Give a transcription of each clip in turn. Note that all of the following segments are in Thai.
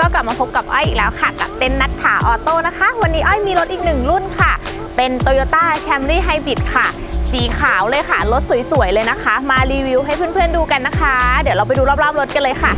ก็กลับมาพบกับอ้อยอีกแล้วค่ะ กับเต้นนัทถาออโต้นะคะ วันนี้อ้อยมีรถอีกหนึ่งรุ่นค่ะ เป็น Toyota Camry Hybrid ค่ะ สีขาวเลยค่ะ รถสวยๆเลยนะคะ มารีวิวให้เพื่อนๆดูกันนะคะ เดี๋ยวเราไปดูรอบๆรถกันเลยค่ะ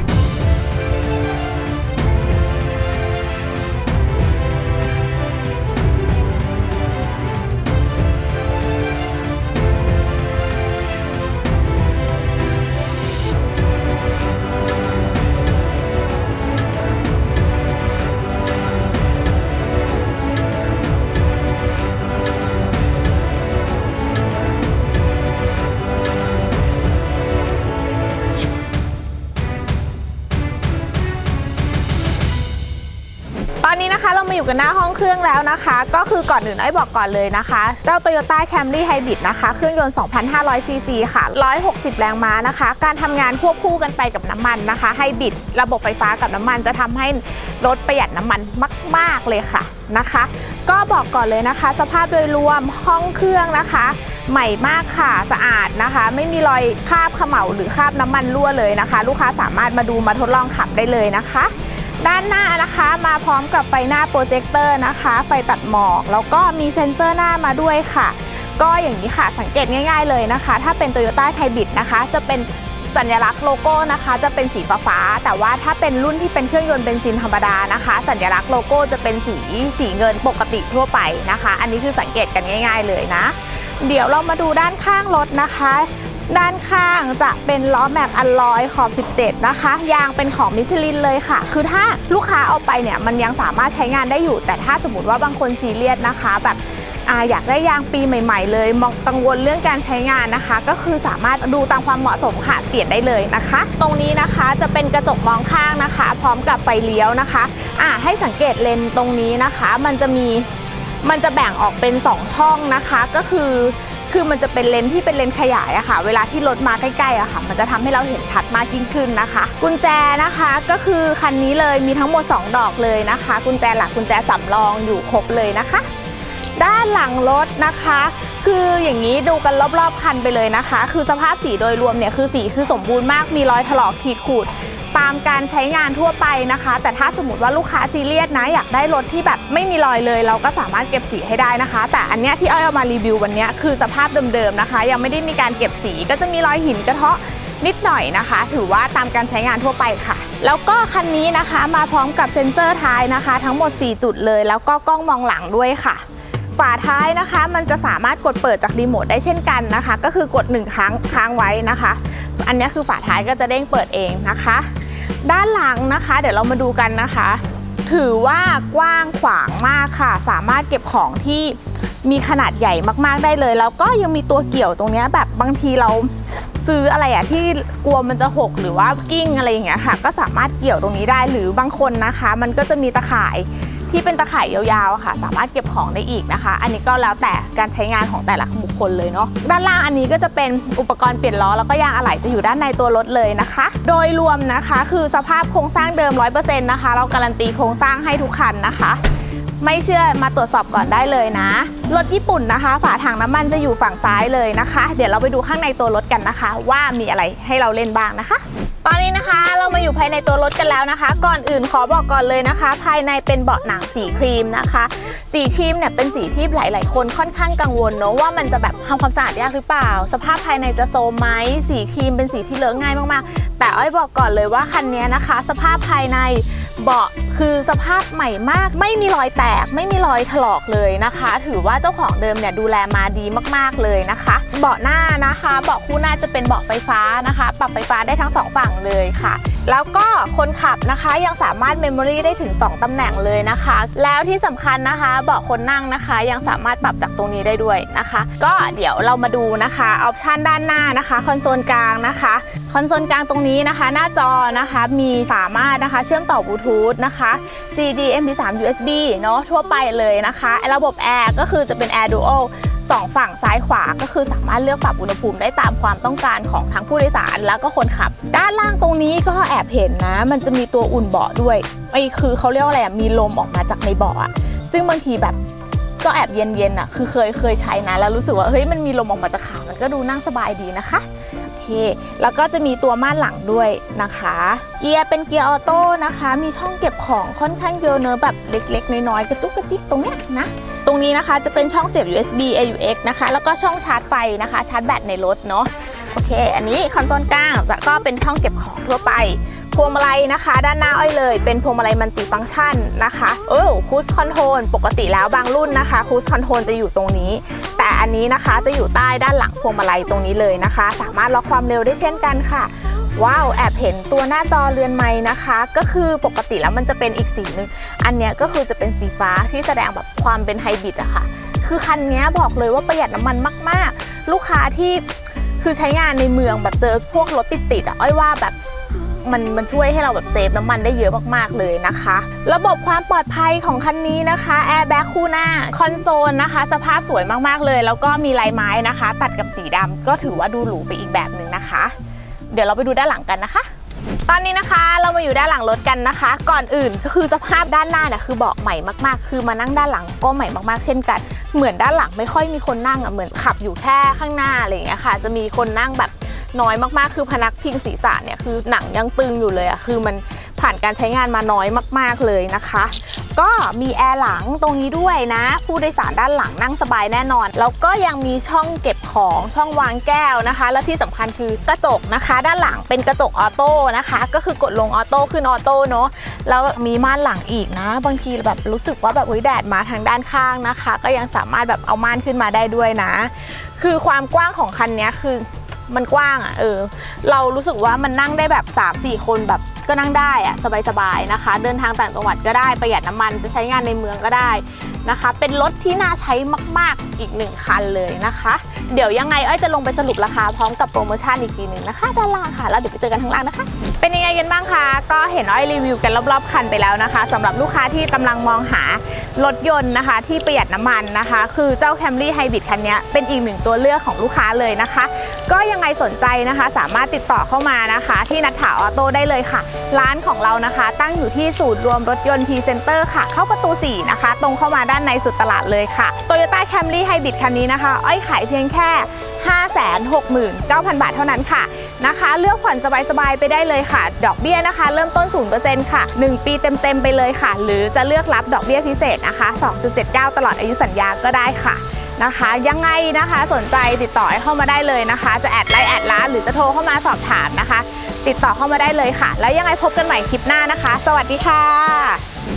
มาอยู่กันหน้าห้องเครื่องแล้วนะคะ ก็คือก่อนอื่นไอ้บอกก่อนเลยนะคะ เจ้า Toyota Camry Hybrid นะคะ เครื่องยนต์ 2,500 ซีซีค่ะ 160 แรงม้านะคะ การทำงานควบคู่กันไปกับน้ำมันนะคะไฮบริดระบบไฟฟ้ากับน้ำมันจะทำให้รถประหยัดน้ำมันมาก ๆ เลยค่ะนะคะ ก็บอกก่อนเลยนะคะ สภาพโดยรวมห้องเครื่องนะคะ ใหม่มากค่ะสะอาดนะคะ ไม่มีรอยคราบเขม่าหรือคราบน้ำมันรั่วเลยนะคะ ลูกค้าสามารถมาดูมาทดลองขับได้เลยนะคะ ด้านหน้านะคะมาพร้อมกับไฟหน้าโปรเจคเตอร์นะคะ ไฟตัดหมอก แล้วก็มีเซ็นเซอร์หน้ามาด้วยค่ะ ก็อย่างนี้ค่ะสังเกตง่าย ๆเลยนะคะ ถ้าเป็น Toyota Hybrid นะคะ จะเป็นสัญลักษณ์โลโก้นะคะ จะเป็นสีฟ้าแต่ว่าถ้าเป็นรุ่นที่เป็นเครื่องยนต์เบนซินธรรมดานะคะ สัญลักษณ์โลโก้จะเป็นสีสีเงินปกติทั่วไปนะคะ อันนี้คือสังเกตกันง่าย ๆเลยนะ เดี๋ยวเรามาดูด้านข้างรถนะคะ ด้านข้างจะเป็นล้อแม็กอัลลอยขอบ 17 นะคะ ยางเป็นของมิชลินเลยค่ะ คือถ้าลูกค้าเอาไปเนี่ยมันยังสามารถใช้งานได้อยู่ แต่ถ้าสมมติว่าบางคนซีเรียสนะคะแบบอยากได้ยางปีใหม่ ๆ เลยมองกังวลเรื่องการใช้งานนะคะ ก็คือสามารถดูตามความเหมาะสมค่ะเปลี่ยนได้เลยนะคะ ตรงนี้นะคะจะเป็นกระจกมองข้างนะคะ พร้อมกับไฟเลี้ยวนะคะอ่าให้สังเกตเลนส์ตรงนี้นะคะ มันจะมีมันจะแบ่งออกเป็น 2 ช่องนะคะ ก็คือ คือมันจะเป็นเลนส์ที่เป็นเลนส์ขยายอะค่ะ เวลาที่รถมาใกล้ๆอะค่ะ มันจะทำให้เราเห็นชัดมากยิ่งขึ้นนะคะ กุญแจนะคะก็คือคันนี้เลยมีทั้งหมด 2 ดอกเลยนะคะ กุญแจหลักกุญแจสำรองอยู่ครบเลยนะคะ ด้านหลังรถนะคะ คืออย่างนี้ดูกันรอบๆคันไปเลยนะคะ คือสภาพสีโดยรวมเนี่ยคือสีคือสมบูรณ์มากมีรอยถลอกขีดขูด ตามการใช้งานทั่วไปนะคะ แต่ถ้าสมมติว่าลูกค้าซีเรียสนะอยากได้รถที่แบบไม่มีรอยเลย เราก็สามารถเก็บสีให้ได้นะคะ แต่อันเนี้ยที่อ้อยเอามารีวิววันเนี้ยคือสภาพเดิมๆนะคะ ยังไม่ได้มีการเก็บสีก็จะมีรอยหินกระเทาะนิดหน่อยนะคะ ถือว่าตามการใช้งานทั่วไปค่ะ แล้วก็คันนี้นะคะมาพร้อมกับเซ็นเซอร์ท้ายนะคะ ทั้งหมด 4 จุดเลย แล้วก็กล้องมองหลังด้วยค่ะ ฝาท้ายนะคะ มันจะสามารถกดเปิดจากรีโมทได้เช่นกันนะคะ ก็คือกดหนึ่งครั้งค้างไว้นะคะ อันนี้คือฝาท้ายก็จะเด้งเปิดเองนะคะ ด้านหลังนะคะ เดี๋ยวเรามาดูกันนะคะ ถือว่ากว้างขวางมากค่ะ สามารถเก็บของที่มีขนาดใหญ่มากๆได้เลย แล้วก็ยังมีตัวเกี่ยวตรงนี้แบบบางทีเราซื้ออะไรอะที่กลัวมันจะหกหรือว่ากิ้งอะไรอย่างเงี้ยค่ะ ก็สามารถเกี่ยวตรงนี้ได้หรือบางคนนะคะ มันก็จะมีตะข่าย ที่เป็นตะข่ายยาวๆค่ะ สามารถเก็บของได้อีกนะคะ อันนี้ก็แล้วแต่การใช้งานของแต่ละบุคคลเลยเนาะด้านล่างอันนี้ก็จะเป็นอุปกรณ์เปลี่ยนล้อแล้วก็ยางอะไหล่จะอยู่ด้านในตัวรถเลยนะคะ โดยรวมนะคะคือสภาพโครงสร้างเดิม 100%นะคะ เราการันตีโครงสร้างให้ทุกคันนะคะไม่เชื่อมาตรวจสอบก่อนได้เลยนะ รถญี่ปุ่นนะคะ ฝาถังน้ำมันจะอยู่ฝั่งซ้ายเลยนะคะ เดี๋ยวเราไปดูข้างในตัวรถกันนะคะ ว่ามีอะไรให้เราเล่นบ้างนะคะ ตอนนี้นะคะเรามาอยู่ภายในตัวรถกันแล้วนะคะ ก่อนอื่นขอบอกก่อนเลยนะคะ ภายในเป็นเบาะหนังสีครีมนะคะ สีครีมเนี่ยเป็นสีที่หลาย ๆ คนค่อนข้างกังวลเนาะว่ามันจะแบบทำความสะอาดยากหรือเปล่า สภาพภายในจะโซมไหมสีครีมเป็นสีที่เลอะง่ายมากๆ แต่อ้อยบอกก่อนเลยว่าคันนี้นะคะ สภาพภายในเบาะคือสภาพใหม่มาก ไม่มีรอยแตก ไม่มีรอยถลอกเลยนะคะ ถือว่าเจ้าของเดิมเนี่ยดูแลมาดีมากๆเลยนะคะ เบาะหน้านะคะเบาะคู่หน้าจะเป็นเบาะไฟฟ้านะคะ ปรับไฟฟ้าได้ทั้งสองฝั่งเลยค่ะ แล้วก็คนขับนะคะยังสามารถเมมโมรีได้ถึง 2 ตำแหน่งเลยนะคะ แล้วที่สำคัญนะคะเบาะคนนั่งนะคะ ยังสามารถปรับจากตรงนี้ได้ด้วยนะคะ ก็เดี๋ยวเรามาดูนะคะออปชันด้านหน้านะคะคอนโซลกลางนะคะ คอนโซลกลางตรงนี้นะคะ หน้าจอนะคะมีสามารถนะคะเชื่อมต่อบลูทูธนะคะ CD MP3 USB เนาะทั่วไปเลยนะคะระบบแอร์ก็คือจะเป็น Air Dual สองฝั่งซ้ายขวาก็คือสามารถเลือกปรับอุณหภูมิได้ตามความต้องการของทั้งผู้โดยสารแล้วก็คนขับ ด้านล่างตรงนี้ก็แอบเห็นนะ มันจะมีตัวอุ่นเบาะด้วยไอ้คือเขาเรียกว่าอะไรอะมีลมออกมาจากในเบาะซึ่งบางทีแบบก็แอบเย็นๆอะคือเคยเคยใช้นะแล้วรู้สึกว่าเฮ้ยมันมีลมออกมาจากขามันก็ดูนั่งสบายดีนะคะ เค แล้วก็จะมีตัวม่านหลังด้วยนะคะ เกียร์เป็นเกียร์ออโต้นะคะ มีช่องเก็บของค่อนข้างเยอะเนอะแบบเล็ก ๆ น้อยๆกระจุกกระจิกตรงเนี้ยนะ ตรงนี้นะคะจะเป็นช่องเสียบ USB AUX นะคะ แล้วก็ช่องชาร์จไฟนะคะ ชาร์จแบตในรถเนาะโอเค อันนี้คอนโซลกลางแล้วก็เป็นช่องเก็บของทั่วไป พวงมาลัยนะคะ ด้านหน้าอ้อยเลย เป็นพวงมาลัยมัลติฟังก์ชันนะคะเออคูสคอนโทรลปกติแล้วบางรุ่นนะคะคูสคอนโทรลจะอยู่ตรงนี้ แต่อันนี้นะคะจะอยู่ใต้ด้านหลังพวงมาลัยตรงนี้เลยนะคะ สามารถล็อกความเร็วได้เช่นกันค่ะว้าวแอบเห็นตัวหน้าจอเรือนไม้นะคะ ก็คือปกติแล้วมันจะเป็นอีกสีหนึ่งอันเนี้ยก็คือจะเป็นสีฟ้าที่แสดงแบบความเป็นไฮบริดอะค่ะคือคันนี้บอกเลยว่าประหยัดน้ำมันมาก ๆ ลูกค้าที่คือใช้งานในเมืองแบบเจอพวกรถติดๆอะอ้อยว่าแบบ มันมันช่วยให้เราแบบเซฟน้ำมันได้เยอะมากๆเลยนะคะ ระบบความปลอดภัยของคันนี้นะคะแอร์แบ็กคู่หน้าคอนโซลนะคะ สภาพสวยมากๆเลย แล้วก็มีลายไม้นะคะ ตัดกับสีดำก็ถือว่าดูหรูไปอีกแบบหนึ่งนะคะ เดี๋ยวเราไปดูด้านหลังกันนะคะตอนนี้นะคะเรามาอยู่ด้านหลังรถกันนะคะ ก่อนอื่นก็คือสภาพด้านหน้าเนี่ยคือเบาะใหม่มากๆ คือมานั่งด้านหลังก็ใหม่มากๆ เช่นกัน เหมือนด้านหลังไม่ค่อยมีคนนั่งอะเหมือนขับอยู่แค่ข้างหน้าอะไรอย่างเงี้ยค่ะ จะมีคนนั่งแบบ น้อยมากๆ คือพนักพิงศีรษะเนี่ยคือหนังยังตึงอยู่เลยอะคือมันผ่านการใช้งานมาน้อยมากๆเลยนะคะ ก็มีแอร์หลังตรงนี้ด้วยนะ ผู้โดยสารด้านหลังนั่งสบายแน่นอน แล้วก็ยังมีช่องเก็บของช่องวางแก้วนะคะ และที่สำคัญคือกระจกนะคะ ด้านหลังเป็นกระจกออโต้นะคะ ก็คือกดลงออโต้ขึ้นออโต้เนาะแล้วมีม่านหลังอีกนะ บางทีแบบรู้สึกว่าแบบเฮ้ยแดดมาทางด้านข้างนะคะ ก็ยังสามารถแบบเอาม่านขึ้นมาได้ด้วยนะ คือความกว้างของคันนี้คือ มันกว้างอะ่ะเออ เรารู้สึกว่ามันนั่งได้แบบ3-4คนแบบ ก็นั่งได้อะสบายๆนะคะ เดินทางต่างจังหวัดก็ได้ประหยัดน้ำมันจะใช้งานในเมืองก็ได้นะคะ เป็นรถที่น่าใช้มากๆอีกหนึ่งคันเลยนะคะ เดี๋ยวยังไงอ้อยจะลงไปสรุปราคาพร้อมกับโปรโมชั่นอีกทีหนึ่งนะคะด้านล่างค่ะแล้วเดี๋ยวไปเจอกันข้างล่างนะคะ เป็นยังไงกันบ้างคะก็เห็นอ้อยรีวิวกันรอบๆคันไปแล้วนะคะสำหรับลูกค้าที่กำลังมองหารถยนต์นะคะ ที่ประหยัดน้ำมันนะคะ คือเจ้า Camry Hybrid คันนี้เป็นอีกหนึ่งตัวเลือกของลูกค้าเลยนะคะ ก็ยังไงสนใจนะคะ สามารถติดต่อเข้ามานะคะ ที่นัทถาออโต้ได้เลยค่ะร้านของเรานะคะ ตั้งอยู่ที่ศูนย์รวมรถยนต์พรีเซนเตอร์ค่ะ เข้าประตู 4 นะคะ ตรงเข้ามาด้านในสุดตลาดเลยค่ะ Toyota Camry Hybrid คันนี้นะคะ อ้อยขายเพียงแค่ 569,000 บาทเท่านั้นค่ะนะคะ เลือกผ่อนสบายๆไปได้เลยค่ะ ดอกเบี้ยนะคะ เริ่มต้น 0%ค่ะ 1 ปีเต็มๆไปเลยค่ะ หรือจะเลือกรับดอกเบี้ยพิเศษนะคะ 2.79 ตลอดอายุสัญญาก็ได้ค่ะนะคะ ยังไงนะคะสนใจติดต่อเข้ามาได้เลยนะคะ จะแอดไลน์แอดร้านหรือจะโทรเข้ามาสอบถามนะคะ ติดต่อเข้ามาได้เลยค่ะ แล้วยังไงพบกันใหม่คลิปหน้านะคะ สวัสดีค่ะ